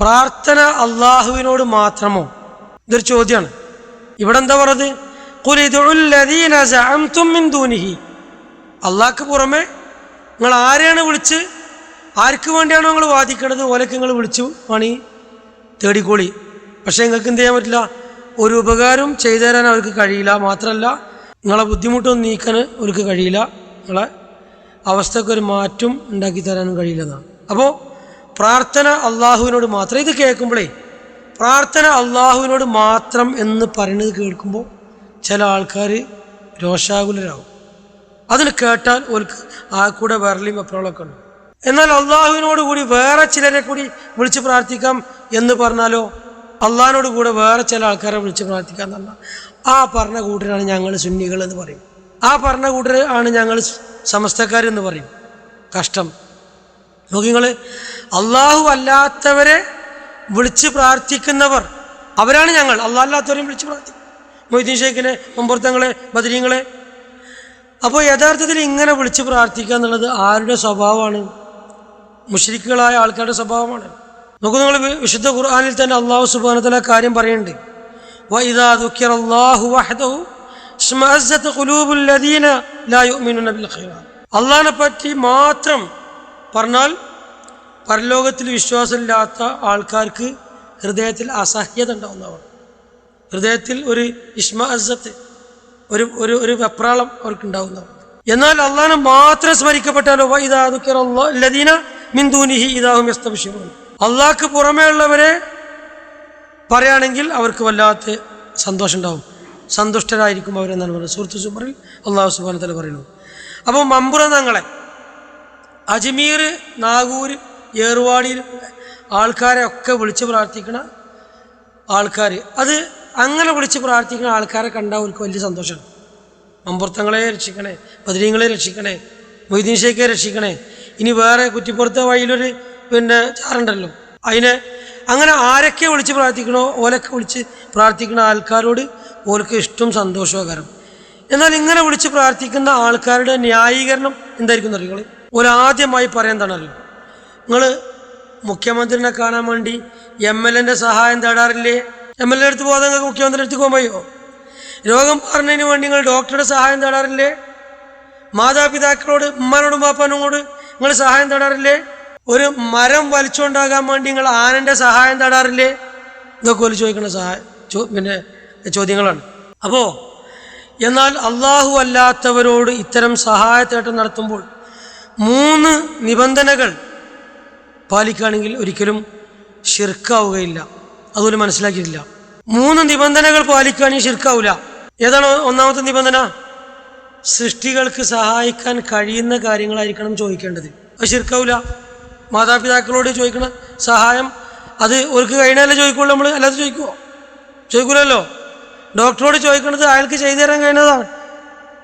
പ്രാർത്ഥന അള്ളാഹുവിനോട് മാത്രമോ? ഇതൊരു ചോദ്യമാണ് ഇവിടെ എന്താ പറഞ്ഞത്? "ഖുൽ സഅംതും മിൻ ദൂനിഹി. അള്ളാഹ്ക്ക് പുറമെ നിങ്ങൾ ആരെയാണ് വിളിച്ച് ആർക്ക് വേണ്ടിയാണോ നിങ്ങൾ വാദിക്കണത് ഓലക്ക് നിങ്ങൾ വിളിച്ചു പണി തേടിക്കോളി. പക്ഷേ നിങ്ങൾക്ക് എന്ത് ചെയ്യാൻ പറ്റില്ല? ഒരു ഉപകാരം ചെയ്തു തരാൻ അവർക്ക് കഴിയില്ല. മാത്രമല്ല നിങ്ങളെ ബുദ്ധിമുട്ടൊന്നും നീക്കാൻ അവർക്ക് കഴിയില്ല. നിങ്ങളെ അവസ്ഥക്ക് ഒരു മാറ്റം ഉണ്ടാക്കി തരാനും കഴിയില്ലെന്നാണ് അപ്പോൾ പ്രാർത്ഥന അള്ളാഹുവിനോട് മാത്രം. ഇത് കേൾക്കുമ്പോഴേ പ്രാർത്ഥന അള്ളാഹുവിനോട് മാത്രം എന്ന് പറയുന്നത് കേൾക്കുമ്പോൾ ചില ആൾക്കാർ രോഷാകുലരാകും. അതിന് കേട്ടാൽ ഓർക്ക് ആ കൂടെ വിരലിയും എപ്പോഴൊക്കെ ഉണ്ട്. എന്നാൽ അള്ളാഹുവിനോട് കൂടി വേറെ ചിലരെ കൂടി വിളിച്ച് പ്രാർത്ഥിക്കാം എന്ന് പറഞ്ഞാലോ അള്ളാഹിനോട് കൂടെ വേറെ ചില ആൾക്കാരെ വിളിച്ച് പ്രാർത്ഥിക്കാം എന്നല്ല ആ പറഞ്ഞ കൂട്ടരാണ് ഞങ്ങൾ സുന്നികൾ എന്ന് പറയും. ആ പറഞ്ഞ കൂട്ടർ ആണ് ഞങ്ങൾ സമസ്തക്കാരെന്ന് പറയും. കഷ്ടം. നോക്കി നിങ്ങൾ അള്ളാഹു അല്ലാത്തവരെ വിളിച്ച് പ്രാർത്ഥിക്കുന്നവർ അവരാണ് ഞങ്ങൾ. അള്ളാഹല്ലാത്തവരെയും വിളിച്ച് പ്രാർത്ഥിക്കും. മൊയ്തീൻ ഷെയ്ഖിനെ മുമ്പുറത്തങ്ങളെ ബദരീങ്ങളെ. അപ്പോൾ യഥാർത്ഥത്തിൽ ഇങ്ങനെ വിളിച്ച് പ്രാർത്ഥിക്കുക എന്നുള്ളത് ആരുടെ സ്വഭാവമാണ്? മുഷരിക്കുകളായ ആൾക്കാരുടെ സ്വഭാവമാണ്. നോക്കൂ നിങ്ങൾ വിശുദ്ധ ഖുർആാനിൽ തന്നെ അള്ളാഹു സുബാനത്തിലെ കാര്യം പറയുന്നുണ്ട്. അള്ളാഹിനെ പറ്റി മാത്രം പറഞ്ഞാൽ പരലോകത്തിൽ വിശ്വാസമില്ലാത്ത ആൾക്കാർക്ക് ഹൃദയത്തിൽ അസഹ്യത ഉണ്ടാവുന്നതാണ്. ഹൃദയത്തിൽ ഒരു ഇഷ്മ അസത്ത് ഒരു ഒരു ഒരു വെപ്രാളം അവർക്ക് ഉണ്ടാവുന്നതാണ് എന്നാൽ അള്ളാഹിനെ മാത്രം സ്മരിക്കപ്പെട്ടാലോ അള്ളാഹ്ക്ക് പുറമേ ഉള്ളവരെ പറയുകയാണെങ്കിൽ അവർക്ക് വല്ലാത്ത സന്തോഷം ഉണ്ടാവും സന്തുഷ്ടരായിരിക്കും അവരെന്നാണ് പറയുന്നത് സുഹൃത്തു സുബറിൽ അള്ളാഹു സുബാനത്തല പറയുന്നു. അപ്പോൾ മമ്പുറന്നങ്ങളെ അജ്മീർ നാഗൂർ ഏറുവാടിയിൽ ആൾക്കാരെ ഒക്കെ വിളിച്ച് പ്രാർത്ഥിക്കണ ആൾക്കാർ അത് അങ്ങനെ വിളിച്ച് പ്രാർത്ഥിക്കുന്ന ആൾക്കാരെ കണ്ടാൽ അവർക്ക് വലിയ സന്തോഷമാണ് മമ്പുറത്തങ്ങളെ രക്ഷിക്കണേ പതിനീങ്ങളെ രക്ഷിക്കണേ മൊയ്തീൻ രക്ഷിക്കണേ. ഇനി വേറെ കുറ്റിപ്പുറത്തെ വഴിയിലൊരു പിന്നെ ചാറുണ്ടല്ലോ. അതിനെ അങ്ങനെ ആരൊക്കെ വിളിച്ച് പ്രാർത്ഥിക്കണോ ഓലൊക്കെ വിളിച്ച് പ്രാർത്ഥിക്കുന്ന ആൾക്കാരോട് ഓർക്ക് ഇഷ്ടവും സന്തോഷവും എന്നാൽ ഇങ്ങനെ വിളിച്ച് പ്രാർത്ഥിക്കുന്ന ആൾക്കാരുടെ ന്യായീകരണം എന്തായിരിക്കും എന്നറിയുള്ളൂ ഒരു പറയാൻ തന്നെ എന്താണല്ലോ നിങ്ങൾ മുഖ്യമന്ത്രിനെ കാണാൻ വേണ്ടി എം എൽ എന്റെ സഹായം തേടാറില്ലേ? എം എൽ എ അടുത്ത് പോകാതെ നിങ്ങൾക്ക് മുഖ്യമന്ത്രി അടുത്ത് പോകാൻ പോയോ രോഗം പറഞ്ഞതിന് വേണ്ടി നിങ്ങൾ ഡോക്ടറുടെ സഹായം തേടാറില്ലേ? മാതാപിതാക്കളോട് ഉമ്മാനോടും പാപ്പാനോട് നിങ്ങൾ സഹായം തേടാറില്ലേ? ഒരു മരം വലിച്ചുകൊണ്ടാകാൻ വേണ്ടി നിങ്ങൾ ആനന്റെ സഹായം തേടാറില്ലേ? ഇതൊക്കെ ഒരു ചോദിക്കുന്ന സഹായം പിന്നെ ചോദ്യങ്ങളാണ്. അപ്പോൾ എന്നാൽ അള്ളാഹു അല്ലാത്തവരോട് ഇത്തരം സഹായത്തേട്ടം നടത്തുമ്പോൾ മൂന്ന് നിബന്ധനകൾ പാലിക്കുകയാണെങ്കിൽ ഒരിക്കലും ഷിർക്കാവുകയില്ല അതുപോലെ മനസ്സിലാക്കിയിട്ടില്ല. മൂന്ന് നിബന്ധനകൾ പാലിക്കുകയാണെങ്കിൽ ഷിർക്കാവില്ല ഏതാണ് ഒന്നാമത്തെ നിബന്ധന? സൃഷ്ടികൾക്ക് സഹായിക്കാൻ കഴിയുന്ന കാര്യങ്ങളായിരിക്കണം ചോദിക്കേണ്ടത്. അത് ഷിർക്കാവില്ല മാതാപിതാക്കളോട് ചോദിക്കണ സഹായം അത് അവർക്ക് കഴിഞ്ഞാലേ ചോദിക്കുള്ളൂ നമ്മൾ അല്ലാതെ ചോദിക്കുമോ ചോദിക്കൂലല്ലോ. ഡോക്ടറോട് ചോദിക്കുന്നത് അയാൾക്ക് ചെയ്തു തരാൻ കഴിയുന്നതാണ്.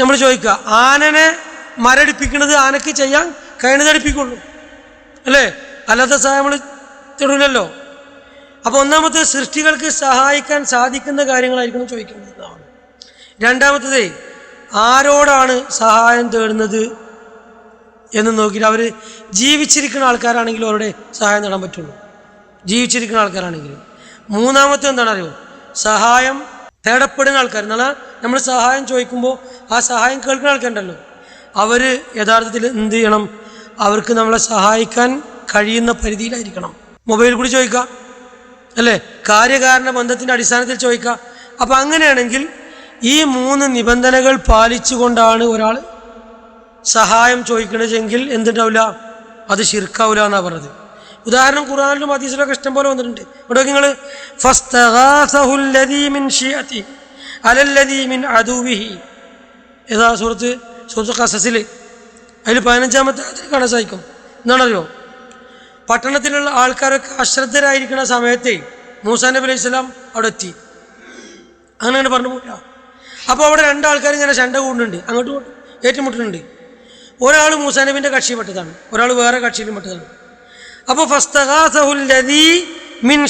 നമ്മൾ ചോദിക്കുക ആനനെ മരടിപ്പിക്കുന്നത് ആനക്ക് ചെയ്യാൻ കഴിഞ്ഞതടിപ്പിക്കുള്ളൂ അല്ലേ? അല്ലാത്ത സഹായം നമ്മൾ തൊടില്ലല്ലോ അപ്പോൾ ഒന്നാമത്തെ സൃഷ്ടികൾക്ക് സഹായിക്കാൻ സാധിക്കുന്ന കാര്യങ്ങളായിരിക്കണം ചോദിക്കേണ്ടതാണ് എന്നാണ്. രണ്ടാമത്തത് ആരോടാണ് സഹായം തേടുന്നത് എന്ന് നോക്കിയിട്ട് അവർ ജീവിച്ചിരിക്കുന്ന ആൾക്കാരാണെങ്കിൽ അവരുടെ സഹായം നേടാൻ പറ്റുള്ളൂ. ജീവിച്ചിരിക്കുന്ന ആൾക്കാരാണെങ്കിൽ മൂന്നാമത്തെ എന്താണ് അറിയോ? സഹായം തേടപ്പെടുന്ന ആൾക്കാർ എന്നാൽ നമ്മൾ സഹായം ചോദിക്കുമ്പോൾ ആ സഹായം കേൾക്കുന്ന ആൾക്കാരുണ്ടല്ലോ. അവർ യഥാർത്ഥത്തിൽ എന്ത് ചെയ്യണം? അവർക്ക് നമ്മളെ സഹായിക്കാൻ കഴിയുന്ന പരിധിയിലായിരിക്കണം. മൊബൈൽ കൂടി ചോദിക്കാം അല്ലേ? കാര്യകാരണ ബന്ധത്തിന്റെ അടിസ്ഥാനത്തിൽ ചോദിക്കാം അപ്പം അങ്ങനെയാണെങ്കിൽ ഈ മൂന്ന് നിബന്ധനകൾ പാലിച്ചുകൊണ്ടാണ് ഒരാൾ സഹായം ചോദിക്കണതെങ്കിൽ എന്തുണ്ടാവില്ല? അത് ശിർക്കാവില്ല എന്നാണ് പറഞ്ഞത്. ഉദാഹരണം ഖുറാനിലും ഹദീസിലൊക്കെ ഇഷ്ടം പോലെ വന്നിട്ടുണ്ട്. ഇവിടെ നിങ്ങൾ ഏതാ സുഹൃത്ത് സുഹൃത്ത് കസസിൽ അതിൽ പതിനഞ്ചാമത്തെ കാണാൻ സാധിക്കും. എന്താണറിയോ? പട്ടണത്തിലുള്ള ആൾക്കാരൊക്കെ അശ്രദ്ധരായിരിക്കുന്ന സമയത്തെ മൂസാ നബി അലൈഹി സ്വലാം അവിടെ എത്തി അങ്ങനെ പറഞ്ഞു പോയില്ല അപ്പോൾ അവിടെ രണ്ടാൾക്കാർ ഇങ്ങനെ ശണ്ട കൂടുന്നുണ്ട്. അങ്ങോട്ട് ഏറ്റുമുട്ടുന്നുണ്ട്. ഒരാൾ മൂസാ നബിന്റെ കക്ഷിപ്പെട്ടതാണ് ഒരാൾ വേറെ കക്ഷിയിലും പെട്ടതാണ്. അപ്പോൾ ഫസ്തഗാസഹുല്ലദീ മിൻ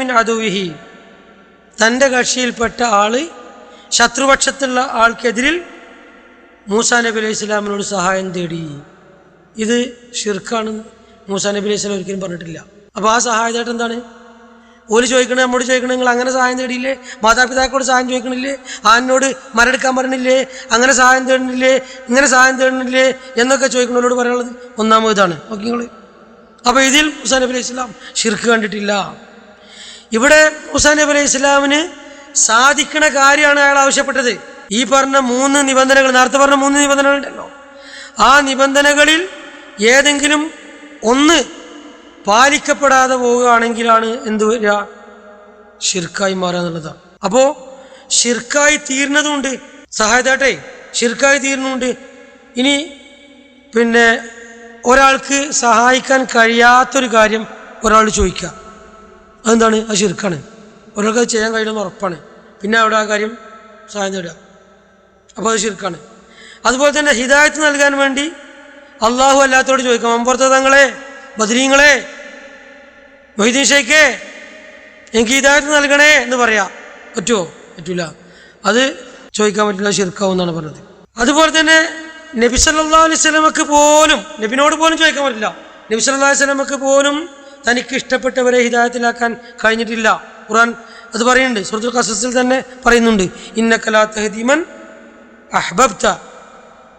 മിൻ തന്റെ കക്ഷിയിൽപ്പെട്ട ആൾ ശത്രുപക്ഷത്തുള്ള ആൾക്കെതിരിൽ മൂസാ നബി അലൈഹി സ്വലാമിനോട് സഹായം തേടി. ഇത് ഷിർക്കാണ് മൂസാ നബി അലൈഹി സ്വലം ഒരിക്കലും പറഞ്ഞിട്ടില്ല. അപ്പോൾ ആ സഹായത്തായിട്ട് എന്താണ്? ഓൽ ചോദിക്കണേ നമ്മോട് ചോദിക്കണേ നിങ്ങൾ അങ്ങനെ സഹായം തേടിയില്ലേ? മാതാപിതാക്കളോട് സഹായം ചോദിക്കണില്ലേ? ആനോട് മരടുക്കാൻ പറഞ്ഞില്ലേ? അങ്ങനെ സഹായം തേടണില്ലേ? ഇങ്ങനെ സഹായം തേടണില്ലേ? എന്നൊക്കെ ചോദിക്കണവരോട് പറയാനുള്ളത് ഒന്നാമത് ഇതാണ് ഓക്കെ നിങ്ങൾ അപ്പോൾ ഇതിൽ മുസാ നബി അലൈഹി ഇസ്ലാം ഷിർക്ക് കണ്ടിട്ടില്ല. ഇവിടെ മുസാ നബി അലൈഹി ഇസ്ലാമിന് സാധിക്കണ കാര്യമാണ് അയാൾ ആവശ്യപ്പെട്ടത്. ഈ പറഞ്ഞ മൂന്ന് നിബന്ധനകൾ നേരത്തെ പറഞ്ഞ മൂന്ന് നിബന്ധനകൾ ഉണ്ടല്ലോ ആ നിബന്ധനകളിൽ ഏതെങ്കിലും ഒന്ന് പാലിക്കപ്പെടാതെ പോവുകയാണെങ്കിലാണ് എന്ത് വരിക? ഷിർക്കായി മാറുക എന്നുള്ളതാണ് അപ്പോൾ ഷിർക്കായി തീർന്നതുണ്ട് സഹായത്താട്ടെ ഷിർക്കായി തീർന്നുണ്ട് ഇനി പിന്നെ ഒരാൾക്ക് സഹായിക്കാൻ കഴിയാത്തൊരു കാര്യം ഒരാൾ ചോദിക്കുക. അതെന്താണ്? അത് ഷിർക്കാണ് ഒരാൾക്ക് അത് ചെയ്യാൻ കഴിയുമെന്ന് ഉറപ്പാണ്. പിന്നെ അവിടെ ആ കാര്യം സഹായം തേടുക. അപ്പോൾ അത് ഷിർക്കാണ് അതുപോലെ തന്നെ ഹിദായത്ത് നൽകാൻ വേണ്ടി അള്ളാഹു അല്ലാത്തോട് ചോദിക്കും അമ്പുറത്തെ തങ്ങളെ ബദരീങ്ങളെ മൊയ്തീൻ എനിക്ക് ഇതായിട്ട് നൽകണേ എന്ന് പറയാം. പറ്റുമോ പറ്റൂല. അത് ചോദിക്കാൻ പറ്റില്ല ശിർക്കാവും എന്നാണ് പറഞ്ഞത്. അതുപോലെ തന്നെ നബി സല്ലാ അലൈഹി സ്വലമക്ക് പോലും നബിനോട് പോലും ചോദിക്കാൻ പറ്റില്ല. നബി സല്ലാ അലൈഹി സ്വലമക്ക് പോലും തനിക്ക് ഇഷ്ടപ്പെട്ടവരെ ഹിദായത്തിലാക്കാൻ കഴിഞ്ഞിട്ടില്ല. ഖുറാൻ അത് പറയുന്നുണ്ട്. സുഹൃത്തുൽ കസസിൽ തന്നെ പറയുന്നുണ്ട്. ഇന്ന കലാ തഹദീമൻ അഹ്ബബ്ത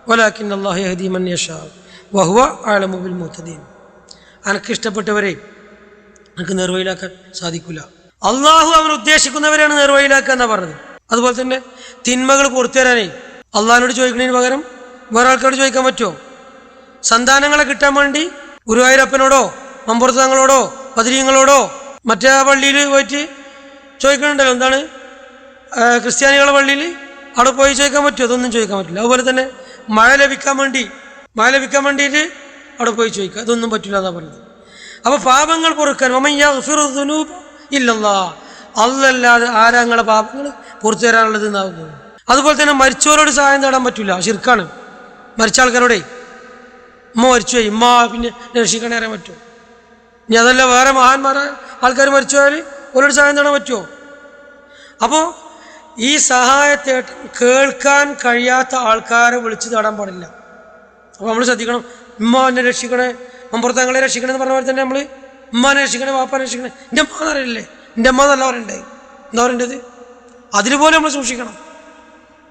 വലാക്കിൻ അള്ളാഹു യഹദീമൻ യഷാ വഹുവ ആലമു ബിൽ മുത്തദീൻ അനക്ക് ഇഷ്ടപ്പെട്ടവരെ നമുക്ക് നിർവഹിലാക്കാൻ സാധിക്കില്ല അള്ളാഹു അവൻ ഉദ്ദേശിക്കുന്നവരെയാണ് നിർവഹിലാക്കുക എന്ന് പറഞ്ഞത്. അതുപോലെ തന്നെ തിന്മകൾ പുറത്തു തരാനേ അള്ളാഹിനോട് ചോദിക്കുന്നതിന് പകരം വേറെ ആൾക്കാരോട് ചോദിക്കാൻ പറ്റുമോ? സന്താനങ്ങളെ കിട്ടാൻ വേണ്ടി ഗുരുവായൂരപ്പനോടോ മമ്പുറത്തങ്ങളോടോ പതിരീങ്ങളോടോ മറ്റേ പള്ളിയിൽ പോയിട്ട് ചോദിക്കണുണ്ടല്ലോ എന്താണ്? ക്രിസ്ത്യാനികളുടെ പള്ളിയിൽ അവിടെ പോയി ചോദിക്കാൻ പറ്റുമോ? അതൊന്നും ചോദിക്കാൻ പറ്റില്ല. അതുപോലെ തന്നെ മഴ ലഭിക്കാൻ വേണ്ടി മഴ ലഭിക്കാൻ വേണ്ടിയിട്ട് അവിടെ പോയി ചോദിക്കുക. അതൊന്നും പറ്റില്ല എന്നാ പറഞ്ഞത് അപ്പോൾ പാപങ്ങൾ പൊറുക്കാൻ മമയ്യൂബ് ഇല്ലല്ലാ അല്ലല്ലാതെ ആരാങ്ങളെ പാപങ്ങൾ പുറത്തു തരാനുള്ളത് എന്നാകുന്നു അതുപോലെ തന്നെ മരിച്ചവരോട് സഹായം തേടാൻ പറ്റില്ല ശിർക്കാണ്. മരിച്ച ആൾക്കാരോടെ ഉമ്മ മരിച്ചുപോയി ഉമ്മ പിന്നെ രക്ഷിക്കണേ അറിയാൻ പറ്റുമോ? ഇനി അതല്ല വേറെ മഹാന്മാരെ ആൾക്കാർ മരിച്ചു പോയാൽ അവരോട് സഹായം തേടാൻ പറ്റുമോ? അപ്പോൾ ഈ സഹായത്തേട്ടൻ കേൾക്കാൻ കഴിയാത്ത ആൾക്കാരെ വിളിച്ചു തേടാൻ പാടില്ല. അപ്പോൾ നമ്മൾ ശ്രദ്ധിക്കണം. ഉമ്മ എന്നെ രക്ഷിക്കണേ മമ്പുറത്തങ്ങളെ രക്ഷിക്കണേ എന്ന് പറഞ്ഞ പോലെ തന്നെ നമ്മൾ ഉമ്മാനെ രക്ഷിക്കണേ വാപ്പാനെ രക്ഷിക്കണേ. എന്റെ അമ്മ എന്നറിയില്ലേ എന്റെ അമ്മ എന്നല്ല പറയണ്ടേ? എന്താ പറയേണ്ടത്? അതിനുപോലെ പോലും നമ്മൾ സൂക്ഷിക്കണം.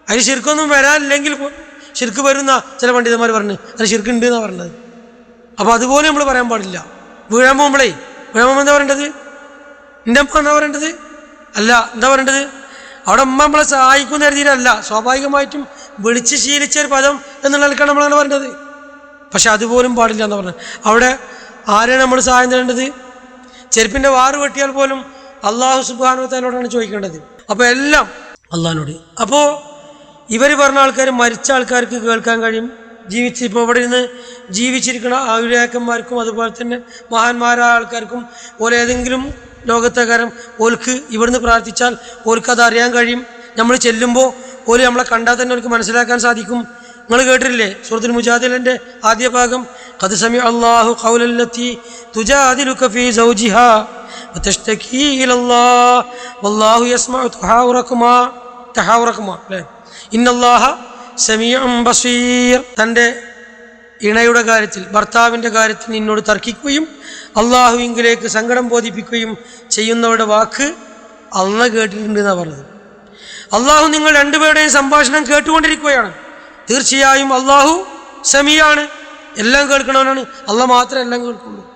അതിന് ശരിക്കൊന്നും വരാനില്ലെങ്കിൽ പോലും ശിർക്ക് വരുന്ന ചില പണ്ഡിതന്മാർ പറഞ്ഞു അത് ശിർക്കുണ്ട് എന്നാണ് പറഞ്ഞത്. അപ്പോൾ അതുപോലെ നമ്മൾ പറയാൻ പാടില്ല. വീഴാൻ പോകുമ്പോഴേ വീഴാൻ പോകുമ്പോൾ എന്താ പറയേണ്ടത്? എന്റെ അമ്മ എന്താ പറയേണ്ടത്? അല്ല എന്താ പറയേണ്ടത്? അവിടെ ഉമ്മ നമ്മളെ സഹായിക്കുന്ന കരുതിയിട്ടല്ല. സ്വാഭാവികമായിട്ടും വിളിച്ച് ശീലിച്ച ഒരു പദം എന്നുള്ള നിലക്കാണ് നമ്മളങ്ങനെ പറഞ്ഞത്. പക്ഷെ അതുപോലും പാടില്ല എന്ന് പറഞ്ഞത്. അവിടെ ആരെയാണ് നമ്മൾ സഹായം തരേണ്ടത്? ചെരുപ്പിന്റെ വാറ് വെട്ടിയാൽ പോലും അള്ളാഹു സുബാനുത്താനോടാണ് ചോദിക്കേണ്ടത്. അപ്പോൾ എല്ലാം അള്ളഹാനോട് അപ്പോൾ ഇവർ പറഞ്ഞ ആൾക്കാർ മരിച്ച ആൾക്കാർക്ക് കേൾക്കാൻ കഴിയും. ജീവിച്ച് ഇപ്പോൾ ഇവിടെ ഇരുന്ന് ജീവിച്ചിരിക്കുന്ന ആയുരാക്കന്മാർക്കും അതുപോലെ തന്നെ മഹാന്മാരായ ആൾക്കാർക്കും ഓരോ ഏതെങ്കിലും ലോകത്തെ കാരം ഓൽക്ക് ഇവിടുന്ന് പ്രാർത്ഥിച്ചാൽ ഓൽക്ക് അത് അറിയാൻ കഴിയും നമ്മൾ ചെല്ലുമ്പോൾ ഓല് നമ്മളെ കണ്ടാൽ തന്നെ ഓൽക്ക് മനസ്സിലാക്കാൻ സാധിക്കും നിങ്ങൾ കേട്ടിട്ടില്ലേ സൂറത്തുൽ മുജാദിലിൻ്റെ ആദ്യ ഭാഗം قد سمع الله قول التي تجادلك في زوجها وتشتكي إلى الله والله يسمع تحاوركما تحاوركما അല്ലേ ഇന്നല്ലാഹ സമീഉം ബസീർ തൻ്റെ ഇണയുടെ കാര്യത്തിൽ ഭർത്താവിന്റെ കാര്യത്തിൽ നിന്നോട് തർക്കിക്കുകയും അള്ളാഹുവിങ്കിലേക്ക് സങ്കടം ബോധിപ്പിക്കുകയും ചെയ്യുന്നവരുടെ വാക്ക് അള്ള കേട്ടിട്ടുണ്ട് എന്നാണ് പറഞ്ഞത്. അള്ളാഹു നിങ്ങൾ രണ്ടുപേരുടെയും സംഭാഷണം കേട്ടുകൊണ്ടിരിക്കുകയാണ്. തീർച്ചയായും അള്ളാഹു സെമിയാണ്. എല്ലാം കേൾക്കണവനാണ് അള്ള മാത്രം എല്ലാം കേൾക്കുള്ളൂ.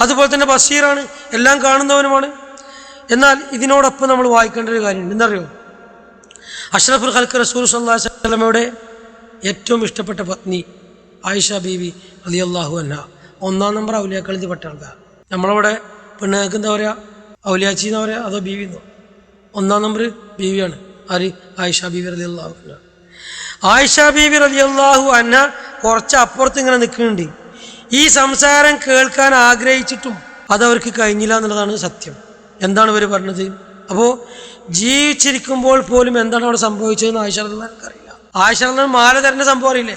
അതുപോലെ തന്നെ ബഷീറാണ് എല്ലാം കാണുന്നവനുമാണ്. എന്നാൽ ഇതിനോടൊപ്പം നമ്മൾ വായിക്കേണ്ട ഒരു കാര്യമുണ്ട്. എന്തറിയോ അഷ്റഫുൽ ഖൽക്ക് റസൂൽ സല്ലാ വല്ലമയുടെ ഏറ്റവും ഇഷ്ടപ്പെട്ട പത്നി ആയിഷ ബീവി അലി അള്ളാഹു അന്ന ഒന്നാം നമ്പർ ഔലിയാക്കളിൽ പെട്ട ആൾക്കാർ നമ്മളവിടെ പെണ്ണുങ്ങൾക്ക് എന്താ പറയുക ഔലിയാച്ചി എന്ന് പറയുക അതോ ബീവി എന്നോ? ഒന്നാം നമ്പർ ബീവിയാണ്. ആര്? ആയിഷ ബീവി അലി അള്ളാഹു അന്ന ആയിഷ ബീവി അലി അള്ളാഹു അന്ന കുറച്ച് അപ്പുറത്ത് ഇങ്ങനെ നിൽക്കുന്നുണ്ട്. ഈ സംസാരം കേൾക്കാൻ ആഗ്രഹിച്ചിട്ടും അതവർക്ക് കഴിഞ്ഞില്ല എന്നുള്ളതാണ് സത്യം. എന്താണ് ഇവർ പറഞ്ഞത്? അപ്പോൾ ജീവിച്ചിരിക്കുമ്പോൾ പോലും എന്താണ് അവിടെ സംഭവിച്ചതെന്ന് ആയിഷ അറിയില്ല. ആയിഷ മാല തരേണ്ട സംഭവം അറിയില്ലേ?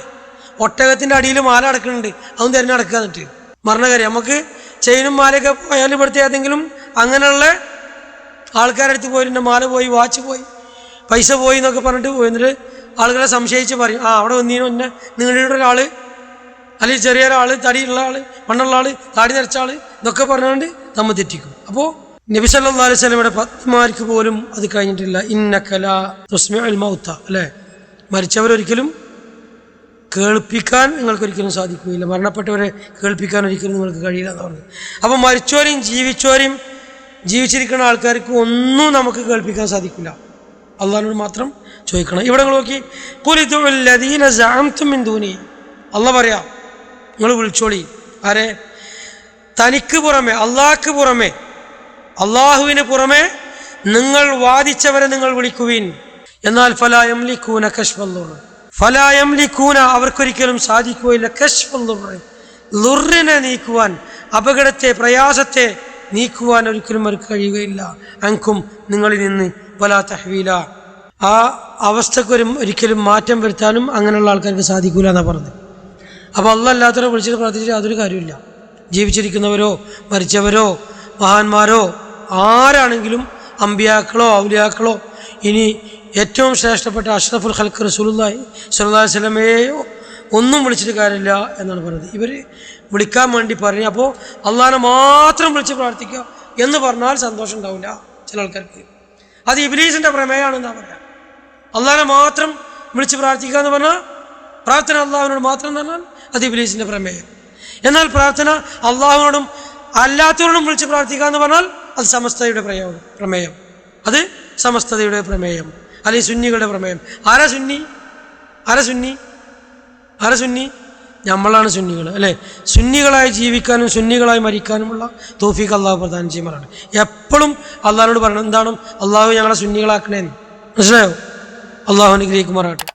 ഒട്ടകത്തിന്റെ അടിയിൽ മാല അടക്കുന്നുണ്ട്. അതും തിരഞ്ഞു അടക്കുക എന്നിട്ട്. മരണകാര്യം നമുക്ക് ചെയിനും മാലയൊക്കെ പോയാൽ ഇവിടുത്തെ ഏതെങ്കിലും അങ്ങനെയുള്ള ആൾക്കാരുടെ അടുത്ത് പോയിട്ട് മാല പോയി വാച്ച് പോയി പൈസ പോയി എന്നൊക്കെ പറഞ്ഞിട്ട് പോയി. എന്നിട്ട് ആളുകളെ സംശയിച്ച് പറയും ആ അവിടെ വന്നീനു? എന്നെ നിങ്ങളുടെ ഒരാൾ അല്ലെങ്കിൽ ചെറിയ ഒരാൾ തടിയുള്ള ആൾ മണ്ണുള്ള ആൾ താടി നിറച്ച ആൾ ഇതൊക്കെ പറഞ്ഞുകൊണ്ട് നമ്മൾ തെറ്റിക്കും. അപ്പോൾ നബി സല്ലല്ലാഹു അലൈഹി സ്വലമയുടെ പത്മാർക്ക് പോലും അത് കഴിഞ്ഞിട്ടില്ല. ഇന്നക്കല തുസ്മിഉൽ മൗത്ത. അല്ലേ? മരിച്ചവരൊരിക്കലും കേൾപ്പിക്കാൻ നിങ്ങൾക്കൊരിക്കലും സാധിക്കുകയില്ല. മരണപ്പെട്ടവരെ കേൾപ്പിക്കാൻ ഒരിക്കലും നിങ്ങൾക്ക് കഴിയില്ല എന്ന് പറഞ്ഞു അപ്പോൾ മരിച്ചവരെയും ജീവിച്ചവരെയും ജീവിച്ചിരിക്കുന്ന ആൾക്കാർക്ക് ഒന്നും നമുക്ക് കേൾപ്പിക്കാൻ സാധിക്കില്ല. അള്ളാഹിനോട് മാത്രം ചോദിക്കണം. ഇവിടെ നിങ്ങൾ നോക്കി. കുലിദുല്ലദീന സഅംതും മിൻ ദൂനി. അല്ല പറയാം നിങ്ങൾ വിളിച്ചോളി. ആരെ? തനിക്ക് പുറമെ അള്ളാഹ്ക്ക് പുറമെ അള്ളാഹുവിന് പുറമെ നിങ്ങൾ വാദിച്ചവരെ നിങ്ങൾ വിളിക്കുവിൻ. എന്നാൽ ഫലായം ലിഖൂന കശ്വല്ലുർ ഫലായം ലിഖൂന അവർക്കൊരിക്കലും സാധിക്കുകയില്ല. കശ്വല്ലുർ ലുറിനെ നീക്കുവാൻ അപകടത്തെ പ്രയാസത്തെ നീക്കുവാൻ ഒരിക്കലും അവർക്ക് കഴിയുകയില്ല. അങ്കും നിങ്ങളിൽ നിന്ന് വലാ തഹ്വീല. ആ അവസ്ഥക്ക് ഒരു ഒരിക്കലും മാറ്റം വരുത്താനും അങ്ങനെയുള്ള ആൾക്കാർക്ക് സാധിക്കൂല എന്നാണ് പറഞ്ഞത്. അപ്പോൾ അല്ലാത്തവരെ വിളിച്ചിട്ട് പ്രാർത്ഥിച്ചിട്ട് യാതൊരു കാര്യമില്ല ജീവിച്ചിരിക്കുന്നവരോ മരിച്ചവരോ മഹാന്മാരോ ആരാണെങ്കിലും അമ്പിയാക്കളോ ഔലിയാക്കളോ ഇനി ഏറ്റവും ശ്രേഷ്ഠപ്പെട്ട അഷ്റഫുൽ ഖൽക്ക് റസൂലുള്ളാഹി സല്ലാഹു അലൈഹി വസല്ലമയെയോ ഒന്നും വിളിച്ചിട്ട് കാര്യമില്ല എന്നാണ് പറയുന്നത് ഇവർ വിളിക്കാൻ വേണ്ടി പറഞ്ഞു അപ്പോൾ അള്ളാഹാനെ മാത്രം വിളിച്ച് പ്രാർത്ഥിക്കുക എന്ന് പറഞ്ഞാൽ സന്തോഷം ഉണ്ടാവില്ല ചില ആൾക്കാർക്ക്. അത് ഇബ്ലീസിന്റെ പ്രമേയമാണെന്നാണ് പറയാം അള്ളാഹാനെ മാത്രം വിളിച്ച് പ്രാർത്ഥിക്കുക എന്ന് പറഞ്ഞാൽ പ്രാർത്ഥന അള്ളാഹുവിനോട് മാത്രം എന്ന് പറഞ്ഞാൽ അത് ഇബ്ലീസിന്റെ പ്രമേയം. എന്നാൽ പ്രാർത്ഥന അള്ളാഹുവിനോടും അല്ലാത്തവരോടും വിളിച്ച് പ്രാർത്ഥിക്കുക എന്ന് പറഞ്ഞാൽ അത് സമസ്തയുടെ പ്രയോഗം പ്രമേയം. അത് സമസ്തതയുടെ പ്രമേയം. അല്ലെങ്കിൽ സുന്നികളുടെ പ്രമേയം. ആരാ സുന്നി? ആരാ സുന്നി? ആരാ സുന്നി? നമ്മളാണ് സുന്നികൾ അല്ലേ? സുന്നികളായി ജീവിക്കാനും സുന്നികളായി മരിക്കാനുമുള്ള തോഫീക്ക് അള്ളാഹു പ്രധാനം ചെയ്യുമാറാണ് എപ്പോഴും അള്ളാഹിനോട് പറയണം എന്താണ്? അള്ളാഹു ഞങ്ങളെ സുന്നികളാക്കണേന്ന്. മനസ്സിലായോ? അള്ളാഹു അനുഗ്രഹിക്കുമാറാട്ടെ